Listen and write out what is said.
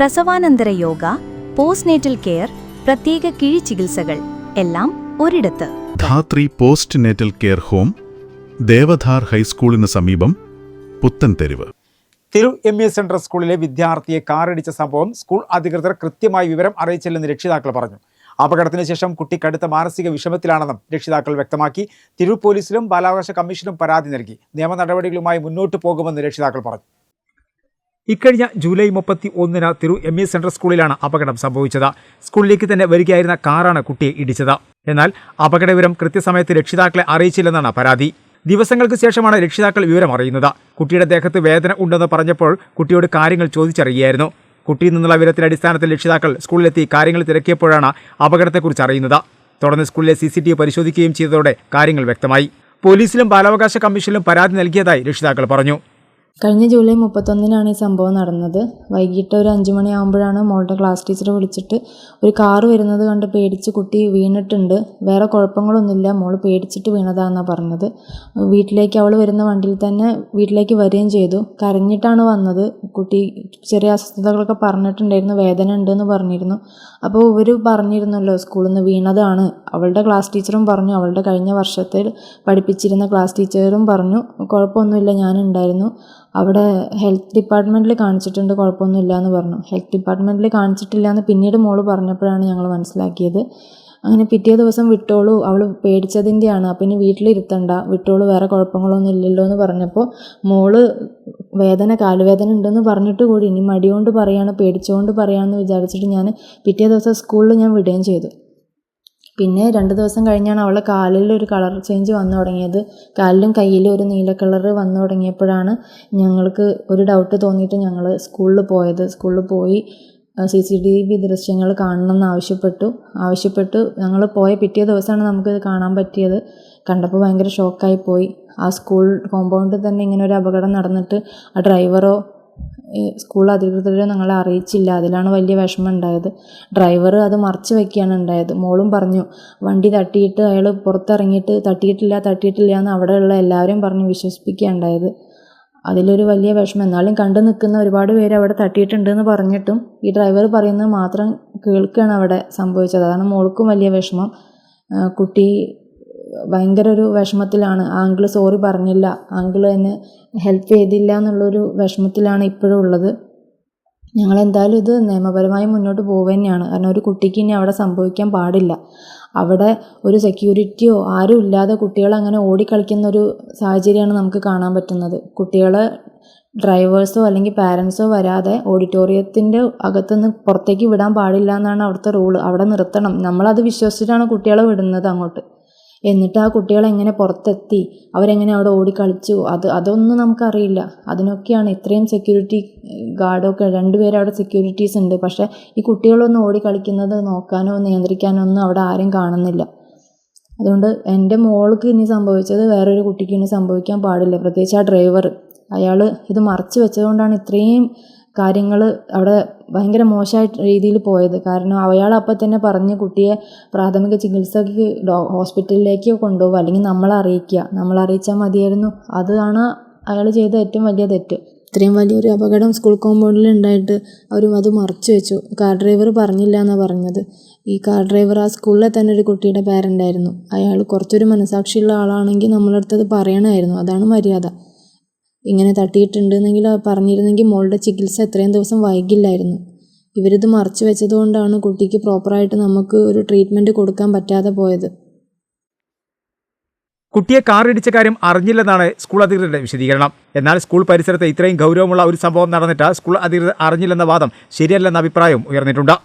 പ്രസവാനന്തര yoga postnatal care പ്രത്യേക കിഴി ചികിത്സകൾ എല്ലാം ഒരിടത്ത്. Dhathri postnatal care home Devadhar ഹൈസ്കൂളിന് സമീപം പുത്തൻ തെരുവ്. തിരു എം എ സെൻട്രൽ സ്കൂളിലെ വിദ്യാർത്ഥിയെ കാറിടിച്ച സംഭവം സ്കൂൾ അധികൃതർ കൃത്യമായി വിവരം അറിയിച്ചില്ലെന്ന് രക്ഷിതാക്കൾ പറഞ്ഞു. അപകടത്തിന് ശേഷം കുട്ടി കടുത്ത മാനസിക വിഷമത്തിലാണെന്നും രക്ഷിതാക്കൾ വ്യക്തമാക്കി. തിരു പോലീസിലും ബാലാവകാശ കമ്മീഷനും പരാതി നൽകി. നിയമ നടപടികളുമായി മുന്നോട്ട് പോകുമെന്ന് രക്ഷിതാക്കൾ പറഞ്ഞു. ഇക്കഴിഞ്ഞ ജൂലൈ മുപ്പത്തി ഒന്നിന് തിരു എം ഇ സെൻട്രൽ സ്കൂളിലാണ് അപകടം സംഭവിച്ചത്. സ്കൂളിലേക്ക് തന്നെ വരികയായിരുന്ന കാറാണ് കുട്ടിയെ ഇടിച്ചത്. എന്നാൽ അപകടവിവരം കൃത്യസമയത്ത് രക്ഷിതാക്കളെ അറിയിച്ചില്ലെന്നാണ് പരാതി. ദിവസങ്ങൾക്ക് ശേഷമാണ് രക്ഷിതാക്കൾ വിവരം അറിയുന്നത്. കുട്ടിയുടെ ദേഹത്ത് വേദന ഉണ്ടെന്ന് പറഞ്ഞപ്പോൾ കുട്ടിയോട് കാര്യങ്ങൾ ചോദിച്ചറിയുകയായിരുന്നു. കുട്ടിയിൽ നിന്നുള്ള വിവരത്തിന്റെ അടിസ്ഥാനത്തിൽ രക്ഷിതാക്കൾ സ്കൂളിലെത്തി കാര്യങ്ങൾ തിരക്കിയപ്പോഴാണ് അപകടത്തെക്കുറിച്ച് അറിയുന്നത്. തുടർന്ന് സ്കൂളിലെ സി സി ടി വി പരിശോധിക്കുകയും ചെയ്തതോടെ കാര്യങ്ങൾ വ്യക്തമായി. പോലീസിലും ബാലാവകാശ കമ്മീഷനിലും പരാതി നൽകിയതായി രക്ഷിതാക്കൾ പറഞ്ഞു. കഴിഞ്ഞ ജൂലൈ മുപ്പത്തൊന്നിനാണ് ഈ സംഭവം നടന്നത്. വൈകിട്ട് ഒരു അഞ്ച് മണിയാകുമ്പോഴാണ് മോളുടെ ക്ലാസ് ടീച്ചർ വിളിച്ചിട്ട് ഒരു കാറ് വരുന്നത് കണ്ട് പേടിച്ച് കുട്ടി വീണിട്ടുണ്ട്. വേറെ കുഴപ്പങ്ങളൊന്നുമില്ല മോൾ പേടിച്ചിട്ട് വീണതാണെന്നാണ് പറഞ്ഞത്. വീട്ടിലേക്ക് അവൾ വരുന്ന വണ്ടിയിൽ തന്നെ വീട്ടിലേക്ക് വരികയും ചെയ്തു. കരഞ്ഞിട്ടാണ് വന്നത്. കുട്ടി ചെറിയ അസ്വസ്ഥതകളൊക്കെ പറഞ്ഞിട്ടുണ്ടായിരുന്നു വേദന ഉണ്ടെന്ന് പറഞ്ഞിരുന്നു. അപ്പോൾ ഇവർ പറഞ്ഞിരുന്നല്ലോ സ്കൂളിൽ നിന്ന് വീണതാണ്. അവളുടെ ക്ലാസ് ടീച്ചറും പറഞ്ഞു അവളുടെ കഴിഞ്ഞ വർഷത്തിൽ പഠിപ്പിച്ചിരുന്ന ക്ലാസ് ടീച്ചറും പറഞ്ഞു കുഴപ്പമൊന്നുമില്ല ഞാനുണ്ടായിരുന്നു അവിടെ ഹെൽത്ത് ഡിപ്പാർട്ട്മെന്റിൽ കാണിച്ചിട്ടുണ്ട് കുഴപ്പമൊന്നുമില്ല എന്ന് പറഞ്ഞു. ഹെൽത്ത് ഡിപ്പാർട്ട്മെന്റിൽ കാണിച്ചിട്ടില്ല എന്ന് പിന്നീട് മോൾ പറഞ്ഞപ്പോഴാണ് ഞങ്ങൾ മനസ്സിലാക്കിയത്. അങ്ങനെ പിറ്റേ ദിവസം വിട്ടോളൂ അവൾ പേടിച്ചതിന്റെയാണ് അപ്പം ഇനി വീട്ടിലിരുത്തണ്ട വിട്ടോളൂ വേറെ കുഴപ്പങ്ങളൊന്നും ഇല്ലല്ലോ എന്ന് പറഞ്ഞപ്പോൾ മോൾ വേദന കാലുവേദന ഉണ്ടെന്ന് പറഞ്ഞിട്ട് കൂടി ഇനി മടിയോണ്ട് പറയാണ് പേടിച്ചുകൊണ്ട് പറയാമെന്ന് വിചാരിച്ചിട്ട് ഞാൻ പിറ്റേ ദിവസം സ്കൂളിൽ ഞാൻ വിടുകയും ചെയ്തു. പിന്നെ രണ്ട് ദിവസം കഴിഞ്ഞാണ് അവളെ കാലിൽ ഒരു കളർ ചേഞ്ച് വന്നു തുടങ്ങിയത്. കാലിലും കയ്യിലും ഒരു നീല കളർ വന്നു തുടങ്ങിയപ്പോഴാണ് ഞങ്ങൾക്ക് ഒരു ഡൗട്ട് തോന്നിയിട്ട് ഞങ്ങൾ സ്കൂളിൽ പോയത്. സ്കൂളിൽ പോയി സി സി ടി വി ദൃശ്യങ്ങൾ കാണണമെന്ന് ആവശ്യപ്പെട്ടു. ആവശ്യപ്പെട്ടു. ഞങ്ങൾ പോയ പിറ്റേ ദിവസമാണ് നമുക്കിത് കാണാൻ പറ്റിയത്. കണ്ടപ്പോൾ ഭയങ്കര ഷോക്കായി പോയി. ആ സ്കൂൾ കോമ്പൗണ്ടിൽ തന്നെ ഇങ്ങനെ ഒരു അപകടം നടന്നിട്ട് ആ ഡ്രൈവറോ ഈ സ്കൂൾ അധികൃതരെ ഞങ്ങളെ അറിയിച്ചില്ല. അതിലാണ് വലിയ വിഷമം ഉണ്ടായത് ഡ്രൈവർ അത് മറച്ചു വെക്കുകയാണ് ഉണ്ടായത്. മോളും പറഞ്ഞു വണ്ടി തട്ടിയിട്ട് അയാൾ പുറത്തിറങ്ങിയിട്ട് തട്ടിയിട്ടില്ല തട്ടിയിട്ടില്ല എന്ന് അവിടെയുള്ള എല്ലാവരെയും പറഞ്ഞ് വിശ്വസിപ്പിക്കുകയുണ്ടായത് അതിലൊരു വലിയ വിഷമം. എന്നാലും കണ്ടു നിൽക്കുന്ന ഒരുപാട് പേര് അവിടെ തട്ടിയിട്ടുണ്ടെന്ന് പറഞ്ഞിട്ടും ഈ ഡ്രൈവർ പറയുന്നത് മാത്രം കേൾക്കുകയാണ് അവിടെ സംഭവിച്ചത്. അതാണ് മോൾക്കും വലിയ വിഷമം. കുട്ടി ഭയങ്കര ഒരു വിഷമത്തിലാണ്. ആങ്കിൾ സോറി പറഞ്ഞില്ല. ആങ്കിൾ എന്നെ ഹെൽപ്പ് ചെയ്തില്ല എന്നുള്ളൊരു വിഷമത്തിലാണ് ഇപ്പോഴും ഉള്ളത്. ഞങ്ങൾ എന്തായാലും ഇത് നിയമപരമായി മുന്നോട്ട് പോവുക തന്നെയാണ് കാരണം ഒരു കുട്ടിക്ക് ഇനി അവിടെ സംഭവിക്കാൻ പാടില്ല. അവിടെ ഒരു സെക്യൂരിറ്റിയോ ആരും ഇല്ലാതെ കുട്ടികൾ അങ്ങനെ ഓടിക്കളിക്കുന്ന ഒരു സാഹചര്യമാണ് നമുക്ക് കാണാൻ പറ്റുന്നത്. കുട്ടികളെ ഡ്രൈവേഴ്സോ അല്ലെങ്കിൽ പാരൻസോ വരാതെ ഓഡിറ്റോറിയത്തിന്റെ അകത്തുനിന്ന് പുറത്തേക്ക് വിടാൻ പാടില്ല എന്നാണ് അവിടുത്തെ റൂൾ അവിടെ നിർത്തണം. നമ്മളത് വിശ്വസിച്ചിട്ടാണ് കുട്ടികളെ വിടുന്നത് അങ്ങോട്ട്. എന്നിട്ട് ആ കുട്ടികൾ എങ്ങനെ പുറത്തെത്തി? അവരെങ്ങനെ അവിടെ ഓടിക്കളിച്ചു? അത് അതൊന്നും നമുക്കറിയില്ല. അതിനൊക്കെയാണ് ഇത്രയും സെക്യൂരിറ്റി ഗാർഡൊക്കെ രണ്ടുപേരും അവിടെ സെക്യൂരിറ്റീസ് ഉണ്ട്. പക്ഷേ ഈ കുട്ടികളൊന്നും ഓടിക്കളിക്കുന്നത് നോക്കാനോ നിയന്ത്രിക്കാനോ ഒന്നും അവിടെ ആരും കാണുന്നില്ല. അതുകൊണ്ട് എന്റെ മോൾക്ക് ഇനി സംഭവിച്ചത് വേറൊരു കുട്ടിക്ക് ഇനി സംഭവിക്കാൻ പാടില്ല. പ്രത്യേകിച്ച് ആ ഡ്രൈവർ അയാൾ ഇത് മറച്ചു വെച്ചതുകൊണ്ടാണ് ഇത്രയും കാര്യങ്ങൾ അവിടെ ഭയങ്കര മോശമായിട്ട് രീതിയിൽ പോയത്. കാരണം അയാൾ അപ്പം തന്നെ പറഞ്ഞ് കുട്ടിയെ പ്രാഥമിക ചികിത്സയ്ക്ക് ഹോസ്പിറ്റലിലേക്ക് കൊണ്ടുപോകുക അല്ലെങ്കിൽ നമ്മളെ അറിയിക്കുക. നമ്മളെ അറിയിച്ചാൽ മതിയായിരുന്നു. അതാണ് അയാൾ ചെയ്ത ഏറ്റവും വലിയ തെറ്റ്. ഇത്രയും വലിയൊരു അപകടം സ്കൂൾ കോമ്പൗണ്ടിൽ ഉണ്ടായിട്ട് അവരും അത് മറച്ചു വെച്ചു. കാർ ഡ്രൈവർ പറഞ്ഞില്ല എന്നാണ് പറഞ്ഞത്. ഈ കാർ ഡ്രൈവർ ആ സ്കൂളിലെ തന്നെ ഒരു കുട്ടിയുടെ പാരന്റായിരുന്നു അയാൾ കുറച്ചൊരു മനസാക്ഷിയുള്ള ആളാണെങ്കിൽ നമ്മളടുത്തത് പറയണമായിരുന്നു. അതാണ് മര്യാദ. ഇങ്ങനെ തട്ടിയിട്ടുണ്ടെന്നെങ്കിൽ പറഞ്ഞിരുന്നെങ്കിൽ മോളുടെ ചികിത്സ എത്രയും ദിവസം വൈകില്ലായിരുന്നു. ഇവരിത് മറച്ചു വെച്ചതുകൊണ്ടാണ് കുട്ടിക്ക് പ്രോപ്പറായിട്ട് നമുക്ക് ഒരു ട്രീറ്റ്മെന്റ് കൊടുക്കാൻ പറ്റാതെ പോയത്. കുട്ടിയെ കാർ ഇടിച്ച കാര്യം അറിഞ്ഞില്ലെന്നാണ് സ്കൂൾ അധികൃതരുടെ വിശദീകരണം. എന്നാൽ സ്കൂൾ പരിസരത്ത് ഇത്രയും ഗൗരവമുള്ള ഒരു സംഭവം നടന്നിട്ട് സ്കൂൾ അധികൃതർ അറിഞ്ഞില്ലെന്ന വാദം ശരിയല്ലെന്ന അഭിപ്രായവും ഉയർന്നിട്ടുണ്ട്.